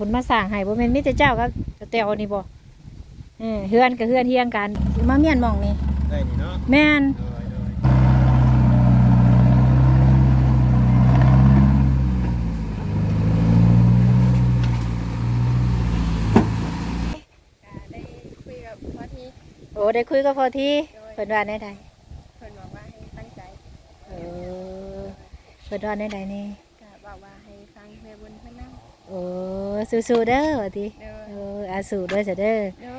เพิ่นมาสร้างให้บ่แม่นมีแต่เจ้ากับแตวนี่บ่เออเฮือนกับเฮือนเฮียงกันสิมาเมียนหม่องนี่ได้นี่เนาะแม่นโดยโดยได้คุยกับพ่อที่โอ้ได้คุยกับพ่อที่เพิ่นว่าแน่ใดเพิ่นบอกว่าให้ตั้งใจเออเพิ่นว่าแน่ใดนี่ก็บอกว่าให้ฟังเพลงบนเพื่อนนั่งโอ้ สู้ๆเด้อว่าติเด้อเอออาสู้เด้อจ้ะเด้อเด้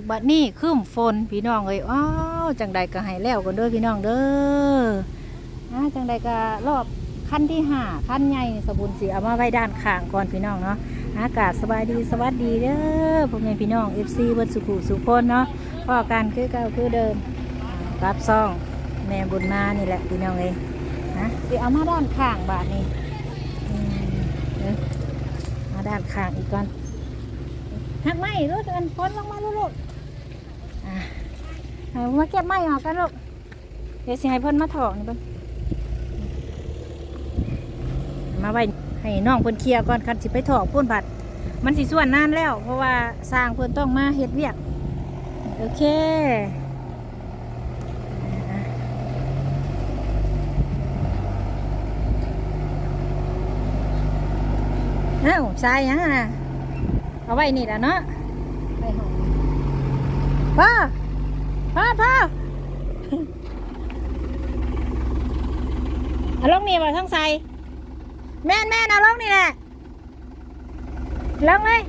กบัดนี้ครึ้มฝนพี่น้องเอ้ยอ้าวจังใดก็ให้แล้วกันเด้อพี่น้องเด้ออะจังใดก็รอบขั้นที่ห้าขั้นใหญ่สบุญสีเอามาไว้ด้านข้างก่อนพี่น้องเนาะอากาศสบายดีสวัสดีเด้อพ่อแม่พี่น้อง FC เบิดสุขุสุขคนเนาะพ่อกันคือเก่าคือเดิมรับซ่องแม่บุญมานี่แหละพี่น้องเอ้ยนะสิเอามาด้านข้างบาทนี่มาด้านข้างอีกก่อนหักไม้ลูกอันพ้นลงมาลูกลูกอะ เอามาเก็บไม้ออกกันลูก เดี๋ยวสิให้เพิ่นมาถอกนี่เพิ่นมาไว้ให้น้องเพิ่นเคลียร์ก่อนคันสิไปถอกพุ่นบัด มันสิส่วนนานแล้ว เพราะว่าสร้างเพิ่นต้องมาเฮ็ดเวียก โอเคเอ้าทรายยังอะเอาไว้นี่แหละเนาะไปห้องพ่อ พ่อพ่อเอาลงนี่บ่ทั้งใส่แม่นแม่นเอาลงนี่แหละลงเลย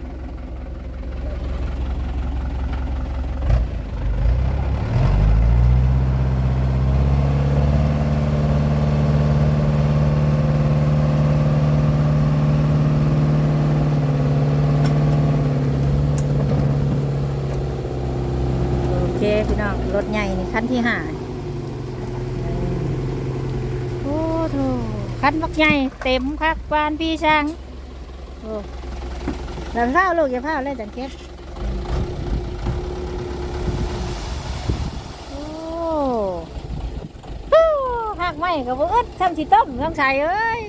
โอเคพี่น้องรถใหญ่นี่ คันที่ห้าโอ้โถคันบักใหญ่เต็มคักบานพี่ช้างโอ้เดี๋ยวเฝ้าลูกอย่าเฝ้าเลยจันเก็บโอ้ฮู้หักไม่กับอึดทำสิต้มทำใสเอ้ย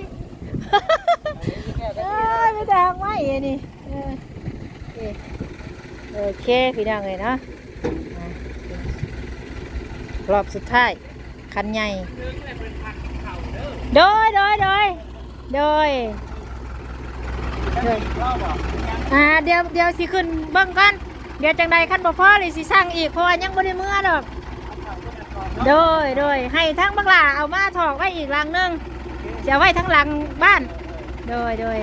เอ้ยไม่แต่หักไม่อันนี้เออโอเคพี่น้องเลยเนาะ รอบสุดท้าย คันใหญ่ โดยโดยโดยโดยโดยอ่าเดี๋ยวเดี๋ยวสิขึ้นเบิ่งกัน เดี๋ยวจังใดขั้นบ่พอเลยสิสร้างอีกเพราะว่ายังบ่ได้เมื่อดอก โดยโดยให้ทั้งบักหลาเอามาถอกไว้อีกหลังหนึงจะไว้ทั้งหลังบ้าน โดยโดย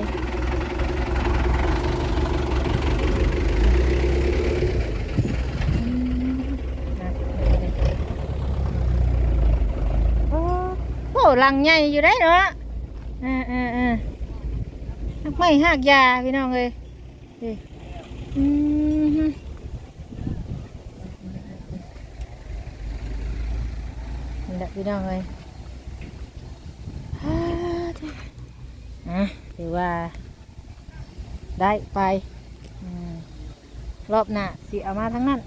นะโอ้โหห ลังใหญ่อยู่ได้เนาะเอ่าอ่าอ่าไม่หักยาพี่น้องเลยนี่อืมฮึนี่แหละพี่น้องเลยฮ่าเด้ออะถือว่า ได้ไปอรอบหน้าสิเอามาทั้งนั้น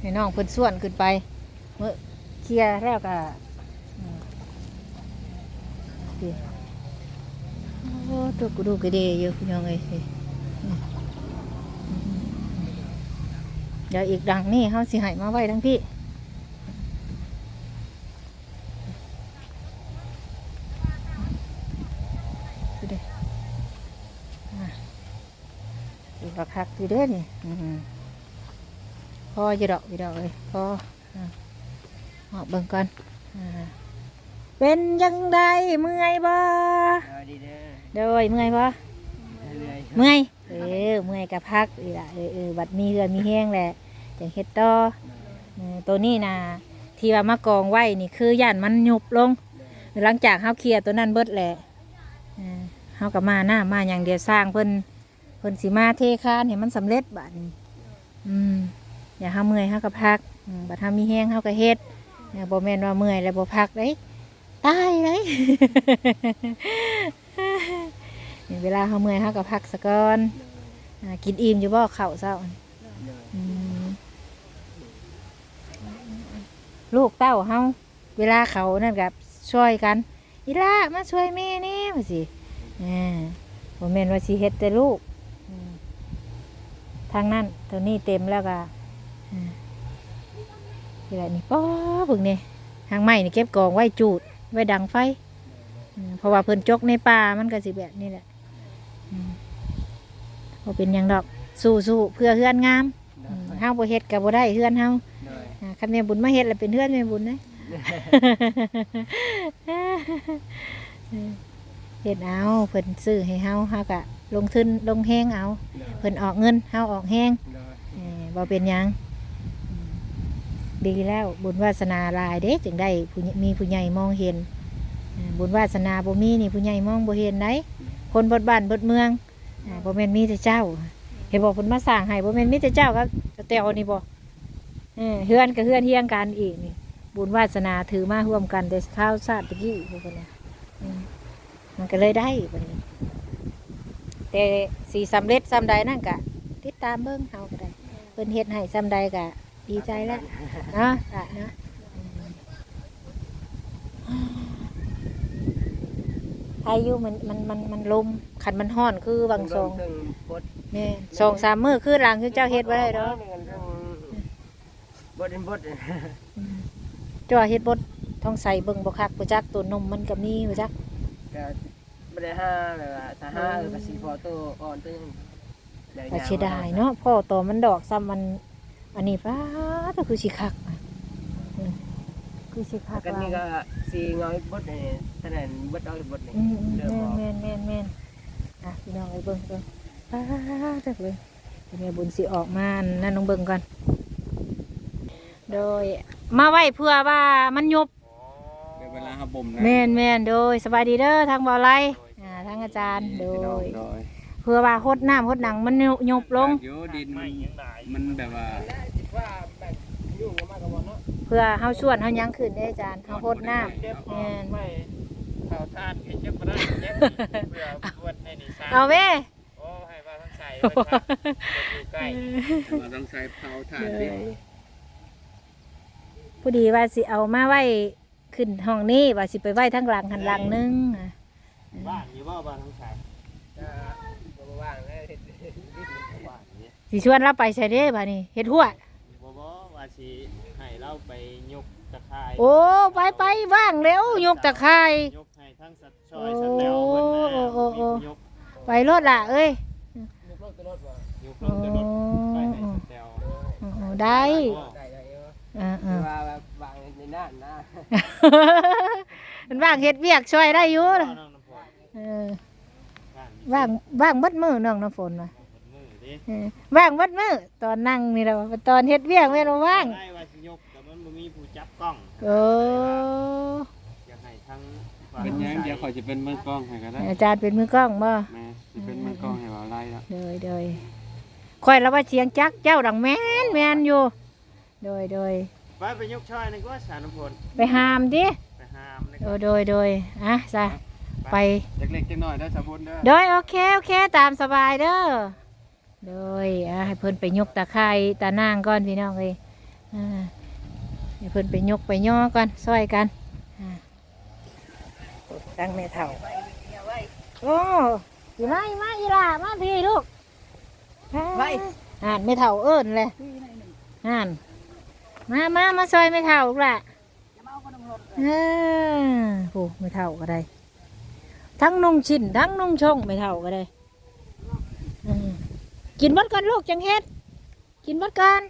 ให้น้องเพิ่นส่วนขึ้นไปเมื่อ เคลียร์แล้วก็อืมดีโอ้ตัวกูดูกระเดยอยู่พี่น้องเอ้ยเดี๋ยวอีกดังนี่เขาสิให้มาไว้ทั้งพี่ดูดิอะดูราคาดูเด้อนี่อืมพอจะดอกจะดอกเลยพอ อะออกเบิ่งก่อนอ่าเป็นยังไงเมื่อยบ่ดีเด้อโดยเมื่อยบ่เรื่อยเมื่อยเออเมื่อยกับพักอีละเออเออบัดมีเรือมีแห้งแหละจังเฮ็ดต่อเออตัวนี้นะที่ว่ามากองไว้นี่คือย่านมันยุบลง หลังจากเฮาเคลียร์ตัวนั้นเบิดแหละเออเฮากับมาหน้ามาอย่างเดียวสร้างเพิ่นเพิ่นสิมาเทคานให้มันสำเร็จบัดนี้อืมอย่าเฮาเมื่อยเฮากับพักโอืมบัดทำมีแห้งเขาก็เฮ็ดเนี่บ่แม่นว่าเมื่อยแล้วบ่พักเลยตายเลยนี่เวลาเขาเมื่อยเขาก็พักสะก่อนกินอิ่มอยู่บ่เข้าวเช้าลูกเต้าเฮาเวลาเขานั่นกับช่วยกันอีล่ามาช่วยแม่นี่มาสิอ่าบ่แม่นว่าสิเฮ็ดแต่ลูกทางนั้นตัวนี้เต็มแล้วก็ อ่าที่ไรนี่ป้อเพิ่งนี่ทางไม้นี่เก็บกองไว้จูด ไว้ดังไฟอืมเพราะว่าเพิ่นจกในป่ามันก็สิแบบนี้แหละอืมบ่เป็นหยังดอกสู้สู้ๆเพื่อเฮือนงามโดอืยมเฮาบ่เฮ็ดก็บ่ได้เฮือนเฮาโดยอ่าคันแม่บุญมาเฮ็ดแล้วเป็นเฮือนแม่บุญนะเฮ็ดเอาเพิ่นซื้อให้เฮาเฮาก็ลงทุนลงแฮงเอาโดยเพิ่นออกเงินเฮาออกแฮงโดยเออบ่เป็นหยังอืม ดีแล้วบุญวาสนาลายเด้จึงได้มีผู้ใหญ่มองเห็น บุญวาสนาบ่มีนี่ผู้ใหญ่มองบ่เห็นได้คนบดบ้านบดเมืองบ่แม่นมีแต่เจ้าเห็นบอกเพิ่นมาสร้างให้บ่แม่นมีแต่เจ้าครับแตวนี่บ่เออเฮือนกับเฮือนเฮียงกันอีกนี่บุญวาสนาถือมาร่วมกันแต่ข้าวชาติตะกี้พวกนั้มันก็เลยได้บัดนี้แต่สีสำเร็จสำใดนั่นกะติดตามเบิ่งเฮาก็ได้เพิ่นเฮ็ดให้สำใดกะ ดีใจแล้วเนาะอะเนาะอืมอายุมันมันมันมันลมขันมันห้อนคือบางทรงถึงบดแม่นสองสามมื้อคือหลังคือเจ้าเฮ็ดไว้ได้ดอกบดเป็นบดอืมเจ้าว่าเฮ็ดบดท้องใส่เบิ่งบ่คักบ่จักตัวนมมันก็มีบ่จักก็ไม่ได้ห้าเลยว่าถ้าห้าเออก็สีพอตัวอ่อนตัวยังได้ก็เสียดายเนาะพ่อโตมันดอกซ้ำมัน อันนี้ฟ้าก็คือสิคักคือสิคักกันนี่ก็สีเงาบดนี่ท่านั้นบดเอาบดนี่อืมอืมเริ่มแม่นแม่นแม่นอะพี่น้องไปเบิ่งเบิ่งฟ้าจักเลยแม่บุญสิออกมานั่นน้องเบิ่งก่อนโดยมาไว้เพื่อว่ามันยุบเวลาครับบ่มนะแม่นแม่นโดยสบายดีเด้อทางบ่อไลอ่าทางอาจารย์โดยเพื่อว่าหดน้ำหดหนังมันยุบลงโยดินมันแบบว่า ว่าแบบยุ่งกันมากกับวันเนาะเพื่อเฮาชวนเฮายังขึ้นได้ออาจารย์เฮาหดน้ำเจ็บแม่นไม่เผาทานเห็นเจ็บบ่ได้เจ็บเพื่อปวดในนี่ซ่าเอาแม่โอ้ให้ว่าทั้งใส่ไว้ครับอยู่ใกล้เราต้องใช้เผาถ่านเดียวผู้ดีว่าสิเอามาไว้ขึ้นห้องนี้ว่าสิไปไว้ทั้งหลังหันหลังนึงอะบ้านอยู่บ่บ้านทั้งใส่จะบ่ว่างแล้วเฮ็ดบ้านนี้สิชวนเราไปใส่เด้บ่านี่เฮ็ดหัว บ่บ่ว่าสิให้เราไปยกตะไคร้โอ้ไปไปว่างแล้วยกตะไคร้ยกให้ทั้งสัตว์ช่อยสัตว์แนวเพิ่นนะโอ้โอ้โอ้มีผู้ยกไปรถล่ะเอ้ยยกรถตัวรถว่ะยกลงแต่รถไปให้สัตว์แนวอ๋อได้ได้ได้เอออ่าคือว่าแบบวางในหน้านะๆมันว่างเฮ็ดเวียกช่วยได้อยู่บ่ล่ะน้องน้ำฝนเออบ้านนี้ว่างว่างมัดมือน้องน้ำฝนว่ะมือดิเออ ว่างมัดมือตอนนั่งนี่แหละว่าตอนเฮ็ดเวียกแม่นบ่ว่างได้ว่าสิยกแต่มันบ่มีผู้จับกล้องโอ้อยากให้ทั้งเป็นยังเดี๋ยวขอยจะเป็นมือกล้องให้ก็ได้อาจารย์เป็นมือกล้องบ่แม่จะเป็นมือกล้องให้ว่าไล่แล้วโดยโดยคอยแล้วว่าเสียงจักเจ้าดังแม่นแม่นอยู่โดยโดยไปไปยกช่อยนึกว่าสารน้ำฝนไปหามดิไปหามนะคโดรับยโดยโดยอะซะไปจักเล็กจักน้อยได้อสะพุนเด้อโดยโอเคโอเคตามสบายเด้อ โดยอะให้เพิ่นไปยกตะไคร้ตานางก่อนพี่น้องเอ้ยอ่าให้เพิ่นไปยกไปย่อก่อนซอยกันอ่าตั้งแม่เฒ่าโอ้ยมาอีมาอีหล่ามาพี่ลูกไปอ่านแม่เฒ่าเอิ้นเลยอ่านมามามาซอยแม่เฒ่าลูกล่ะเออโอ้แม่เฒ่าก็ได้ ทั้งนุ่งชิ้นทั้งนุ่งชงไม่เท่าก็ได้อืม กินบัดกันลูกจังเฮ็ด กินบัดกัน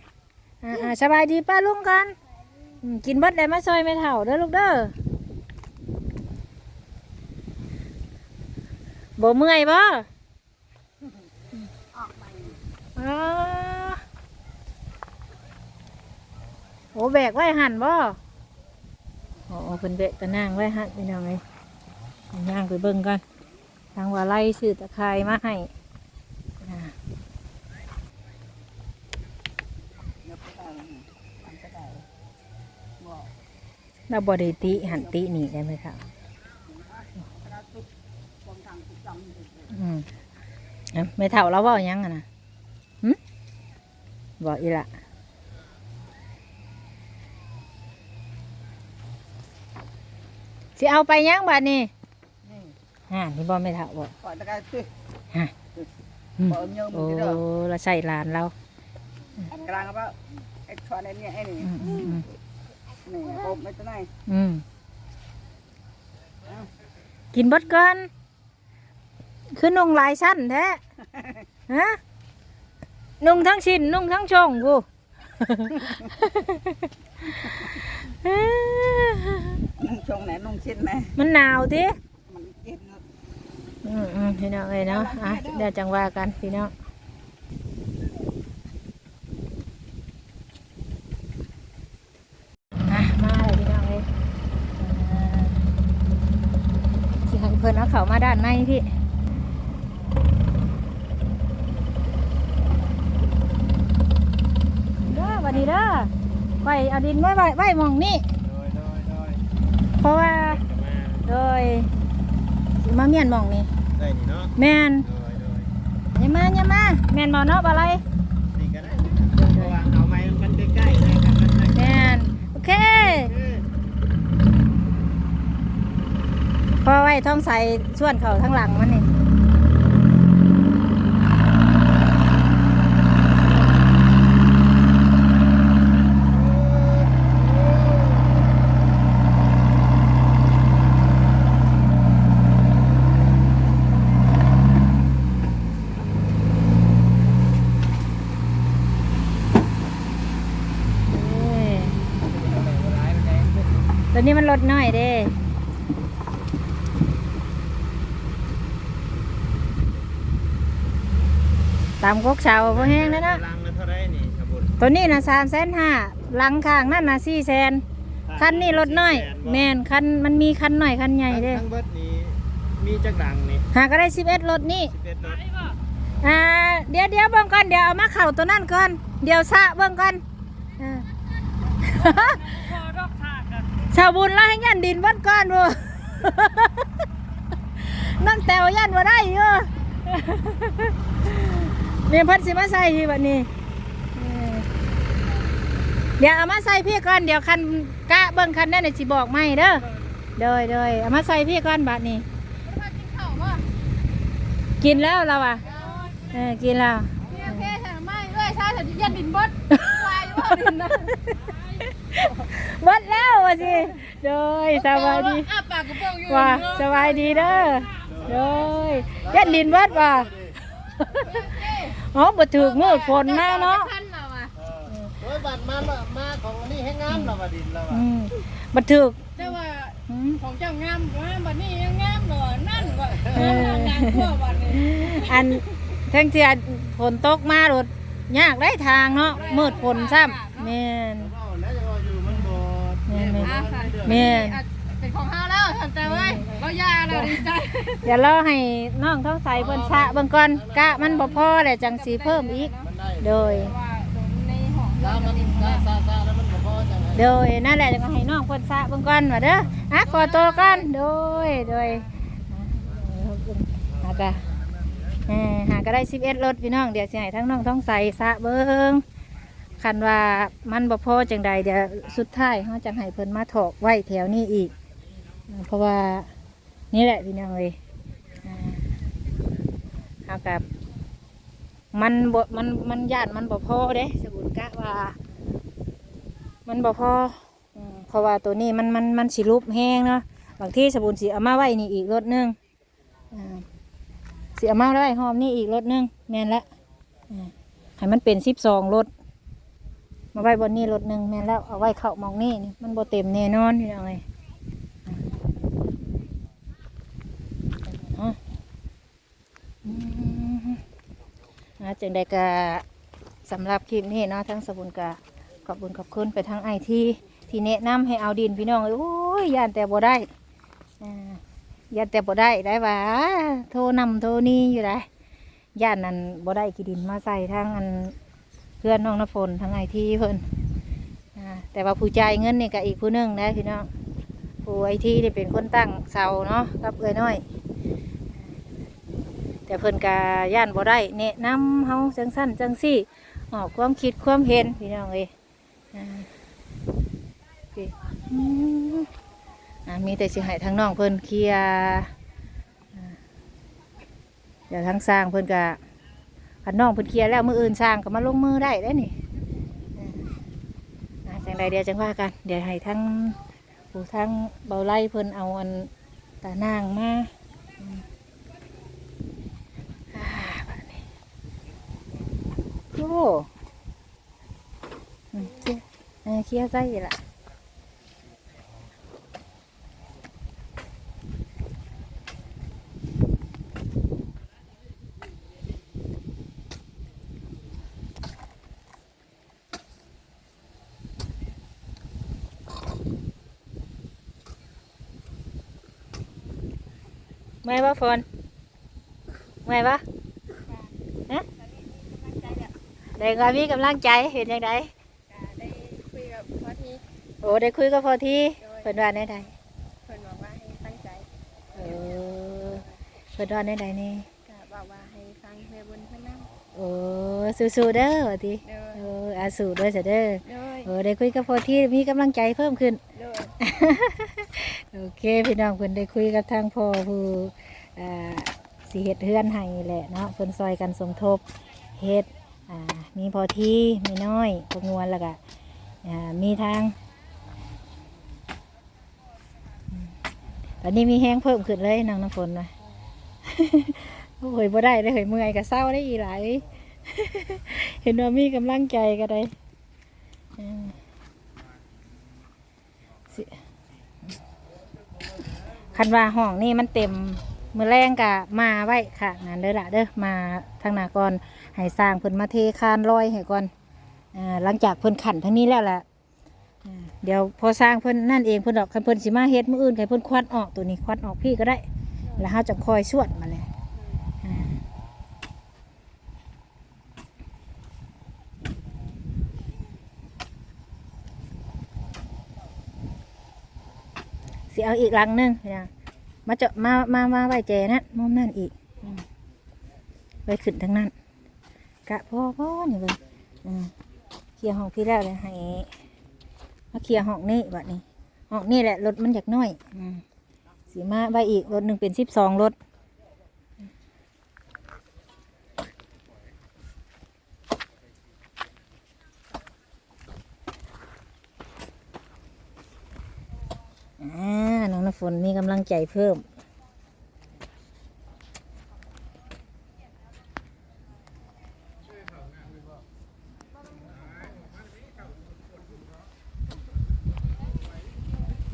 อ่าอ่าสบายดีป้าลุงกันอืมกินบัดได้มาซอยไม่เท่าเด้อลูกเด้อบ่เมื่อยบ่อ๋อโอ้แบกไว้หันบ่โอ้เป็นเบะตะนางไว้หันไปหน่อยย่างไปเบิ่งกันทางว่าไล่ซื้อตะไคร้มาให้ อ่าเราบริติหันติหนีได้ไหมครับอืมเอ้าไม่เท่าเราเว่าหยังอะนะหึบอกอีละสิเอาไปหยังบัดนี้ฮะนี่บอกไม่เท่าบอกก่อนตะการตึ้ฮะ อืมบ่ยมโอ้ที่เด้อเราใส่หลานเรากลางก็ไอ้ ชอนไอ้เนี่ยไอ้นี่อืมอืมอืมนี่ผมไม่ตัวไหนอืมกินบดก่อนคือนุ่งหลายชั้นแท้ฮะนุ่งทั้งชิ้นนุ่งทั้งชงกู นุ่งชงไหนนุ่งชิ้นไหนมันหนาวทีมันเย็นเนอะ อืมอืมพี่น้องเอ้ยเนาะอะเดี๋ยวจังว่ากันพี่น้องอะมาเลยพี่น้องเอ้ยอ่าสิให้ เพิ่นเอาเขามาด้านในพี่เด้อวันนี้เด้อไว้เอาดินไว้ไว้ไว้หมองนี่โดยโดยโดยเพราะว่าจะมาโดยสิมาเมียนหมองนี่ได้นี่เนาะแมนโดยโดยอย่ามาอย่ามาแมนบ่เนาะบ่อะไร นี่ก็ได้เพราะว่าเอาไม้มันใกล้ๆเลยกันมันได้ แมนโอเค เออ พอไว้ท้องใส่ส่วนเขาทั้งหลังมันนี่เอ้ยตัวนี้มันลดน้อยเด้ ตามกกเสาพอแห้งแล้วนะลังละเท่าไรนี่ครับบุญตัวนี้นะสามแสนห้าลังข้างนั่นนะสี่แสนคันนี้ลดน้อยแมนคันมันมีคันหน่อยคันใหญ่เด้ทั้งเบิดนี้มีจักดังนี่หาก็ได้สิบเอ็ดรถนี่11รถอ่าเดี๋ยวเดี๋ยวเบิ่งก่อนเดี๋ยวเอามาเข่าตัวนั่นก่อนเดี๋ยวสะเบิ่งก่อนเออชาวบุญแล้วให้ยันดินวัดก่อนบ่นั่นแตวยันว่าได้อยู่ นี่เพัดสิมาใส่ที่บัดนี้เออเดี๋ยวเอามาใส่พี่ก่อนเดี๋ยวคันกะเบิ่งคันได้ในสิบอกไม่เด้อเดยเดยเอามาใส่พี่ก่อนบัดนี้กินแล้วเราอะเออกินแล้วโอเคฉันไม่เอ้ยชาฉันยันดินบดวายว่าดินนะเบิดแล้วว่ะสิโดยสบายดีอ้าปากกระโปรงอยู่ว่าสบายดีเด้อโดยยัดดินเบิดว่ะ อ๋อบ่ถูกมืดฝนมาเนาะท่านเราอะโอ้ยบัดมามาของอันนี้ให้งามเราว่าดินเราอืมบ่ถูกแต่ว่าอืมของเจ้างามงาบัดนี้ยังงามหน่อนั่นว่ะงามงามทั่วบัดนี้อันทั้งที่ฝนตกมารถยากได้ทางเนาะมืดฝนซ้ำแม่นเอาแล้วจะว่าอยู่มันบ่แม่นแม่นอะค่ะแม่นเป็น ของเฮาแล้วท่านแต่เว้ยเรายาเราดีใจเดี๋ยวรอให้น้องท้องใสเพิ่นสระเบิ่งก่อนกะมันบ่พอแล้วจังสิเพิ่มอีก มันได้โดย ว่าในห้องถ้ามันซาซาซาแล้วมันบ่พอจังไงโดยนั่นแหละจะให้น้องเพิ่นสระเบิ่งก่อนว่าเด้ออะขอตัวก่อนโดยโดยหากะเอ่อหาก็ได้11รถพี่น้องเดี๋ยวสิให้ทั้งน้องท้องใสสระเบิ่งคันว่ามันบ่พอจังใดเดี๋ยวสุดท้ายเฮาจังให้เพิ่นมาถอกไว้แถวนี้อีก เพราะว่านี่แหละพี่น้องเอ้ยอ่าเฮากับมันบมันมันย่านมันบ่พอเด้สบุญกะว่า มันบ่พออืมเพราะว่าตัวนี้มันมันมันสิรูปแห้งเนาะบางที่สบูนสีเอามาไว้นี่อีกรถหนึงอ่าสีเอามาไว้หอมนี่อีกรถหนึงแม่นละให้มันเป็นสิบสองรถมาไว้บนนี้รถหนึ่งแม่นแล้วเอาไว้เข้ามองนี่มันบ่เต็มแน่นอนพี่น้องเอ้ย อืมอ่าจึงได้กะสำหรับคลิปนี้เนาะทั้งสบุนกะขอบคุญขอบคุณไปทางไอที่ ที่แนะนำให้เอาดินพี่น้องเอ้ยโอ้ยย่านแต่บ่ได้อ่าย่านแต่บ่ได้ได้ว่าโทรนำโทรนี่อยู่ได้ย่านนั้นบ่ได้กี่ดินมาใส่ทางอันเพื่อนน้องน้ำฝนทางไอที่เพิ่นอ่าแต่ว่าผู้ใจเงินนี่ก็อีกผู้หนึงนะพี่น้องผู้ไอที่นี่เป็นคนตั้งเสาเนาะกับเอ้ยน้อย แต่เพิ่นกาย่านบ่ได้แนะนำเฮาจังสั้นจังซี่ออกความคิดความเห็นพี่น้องเอ้ยอ่ามีแต่สิให้ทางน้องเพิ่นเคลียร์อ่าเดี๋ยวทางสร้างเพิ่นกะคันน้องเพิ่นเคลียร์แล้วมืออื่นสร้างก็มาลงมือได้ได้อนี่อ่าจังใดเดียวจังว่ากัน เดี๋ยวให้ทั้งผู้ทั้งเบาไล่เพิ่นเอาอันตานางมา โอ้อืมเคลียร์เออเคลียร์ใจอยู่ละ เมื่อยปะฝนเมื่อยปะฮะได้ก็มีกำลังใจเห็นยังไงได้คุยกับพ่อที่โอ้ได้คุยกับพอที่เพิ่นว่าในใดเพิ่นบอกว่าให้ตั้งใจเออเพิ่นว่าในใดนี่ก็บอกว่าให้ฟังเพลงบนเพิ่นนั่งโอ้สู้ๆเด้อว่าติเด้อเอออาสู้เด้อจ้ะเด้อเด้อเออได้คุยกับพอที่มีกำลังใจเพิ่มขึ้นเด้อโอเคพี่น้องเพิ่นได้คุยกับทางพ่อผู้อ่าสิเฮ็ดเฮือนให้แหละเนาะเพิ่นซอยกันสมทบเฮ็ดอ่า มีพอที่มีน้อยพวกงวนแล้วก็มีทางตอนนี้มีแห้งเพิ่มขึ้นเลยน้องน้ำฝนนะโอ้ยบ่ได้เลยเฮ้ยเมื่อยก็เศร้าได้อีหลายเห็นว่ามีกำลังใจก็ได้คันว่าห้องนี่มันเต็ม มือแรงกะมาไว้ค่ะงานเด้อละเด้อมาทางนาก่อนให้สร้างเพิ่นมาเทคานลอยให้ก่อนอ่าหลังจากเพิ่นขันทั้งนี้แล้วล่ะอ่าเดี๋ยวพอสร้างเพิ่นนั่นเองเพิ่นดอกคันเพิ่นสิมาเฮ็ดมื้ออื่นให้เพิ่นควัดออกตัวนี้ควัดออกพี่ก็ได้ แล้วเฮาจะคอยสวดมาเลยอ่าสิเอาอีกลังหนึงพี่น้อง มาเจาะมามามาไว้แจนะมุมนั่นอีกไว้ขึ้นทั้งนั้น กะพ่อพ่อนี่เลยเคลียร์ห้องพี่แล้วเลยให้มาเคลียร์ห้องนี้บัดนี้ห้องนี้แหละรถมันอยากน้อยอืมสีมาใบอีกรถหนึ่งเป็นสิบสองรถอ่าน้องน้ำฝน มีกำลังใจเพิ่ม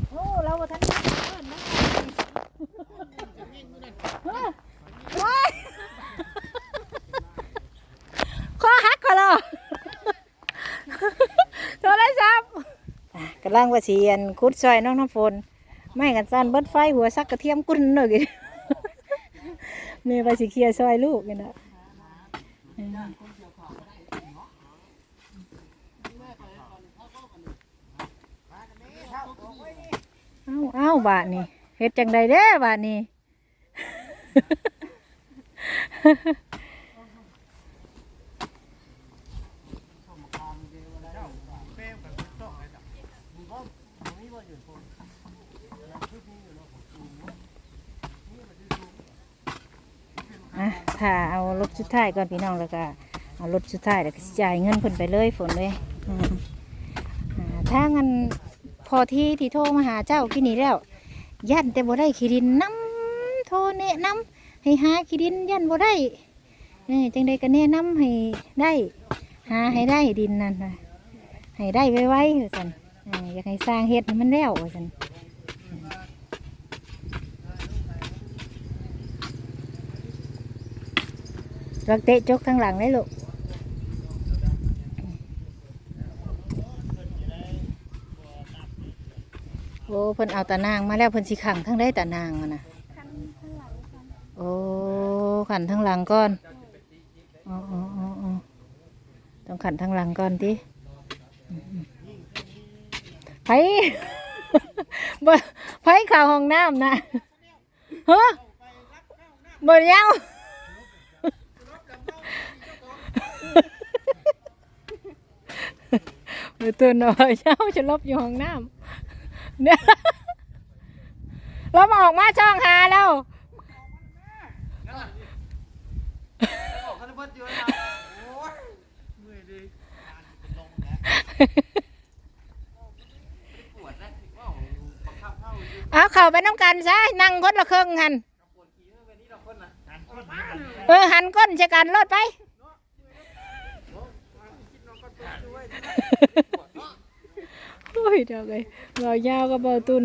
โอ้เราบ่ทันได้เอิ้นนะว้ายคอหักก็เหรอโทรศัพท์อะกำลังว่าสิอันคุดซอยน้องน้ำฝน ไม่กันสั้นเบิดไฟหัวซักกระเทียมกุ้นหน่อยกินแม่ไปสิเคลียร์ซอยลูกกันนะเอ้าเอ้าบาทนี่เฮ็ดจังใดเด้บาทนี่ อะ ถ้าเอารถชุดท้ายก่อนพี่น้องแล้วก็เอารถชุดท้ายแล้วก็จ่ายเงินเพิ่นไปเลยฝนเลยถ้างั้นพอที่ที่โทรมาหาเจ้ากี่นี้แล้วยันแต่บ่ได้ขี้ดินน้ำโทรแนะนำให้หาขี้ดินยันบ่ได้จังใดก็แนะนำให้ได้ หาให้ได้ดินนั่นนะให้ได้ไวๆว่าซั่นอยากให้สร้างเฮ็ดมันแล้วว่าซั่น รักเตะจกข้างหลังได้ลูกโอ้เพิ่นเอาตานางมาแล้วเพิ่นสิขังทั้งได้ตานางอะนะโอ้ขันทั้งหลังก่อนอ๋ออ๋ออ๋อต้องขันทั้งหลังก่อนดิไผบ่ไผเข้าห้องน้ำนะฮะบ่ยาว เอตัวน้อยเช้าจะลบอยู่ห้องน้ำเนี่ยเรามาออกมาช่องหาแล้วเอาเข้าไปน้ำกันซะนั่งคนละครึ่งหันเออหันก้นใช้กันรถไป โอ้ยเดี๋ยวเลยเบายาวกับเบาตุน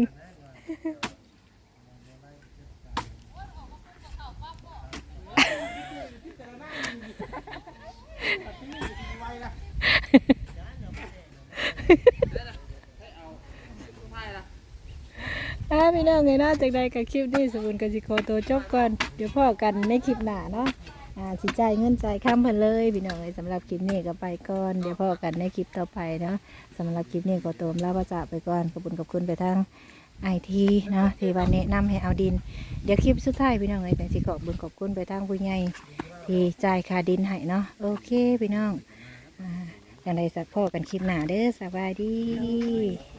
อ่าพี่น้องไงเนาจากใดกับคลิปนี้สมุนกับสิโคตัวจบก่อน เดี๋ยวพ่อกันในคลิปหน้าเนาะอ่า สิจ่ายเงินจ่ายคำเพิ่นเลยพี่น้องเอ้ยสำหรับคลิปนี้ก็ไปก่อน เดี๋ยวพ่อกันในคลิปต่อไปเนาะสำหรับคลิปนี้ก็โตมลาพระจาไปก่อนขอบคุณขอบคุณไปทางไอทีเนาะที่วันแนะนำให้เอาดิน เดี๋ยวคลิปสุดท้ายพี่น้องเอ้ยแต่สิขอบคุญขอบคุณไปทางผู้ใหญ่ที่จ่ายค่าดินให้เนาะโอเคพี่น้องอ่าอย่างไรสักพ่อกันคลิปหน้าเด้อสบายดี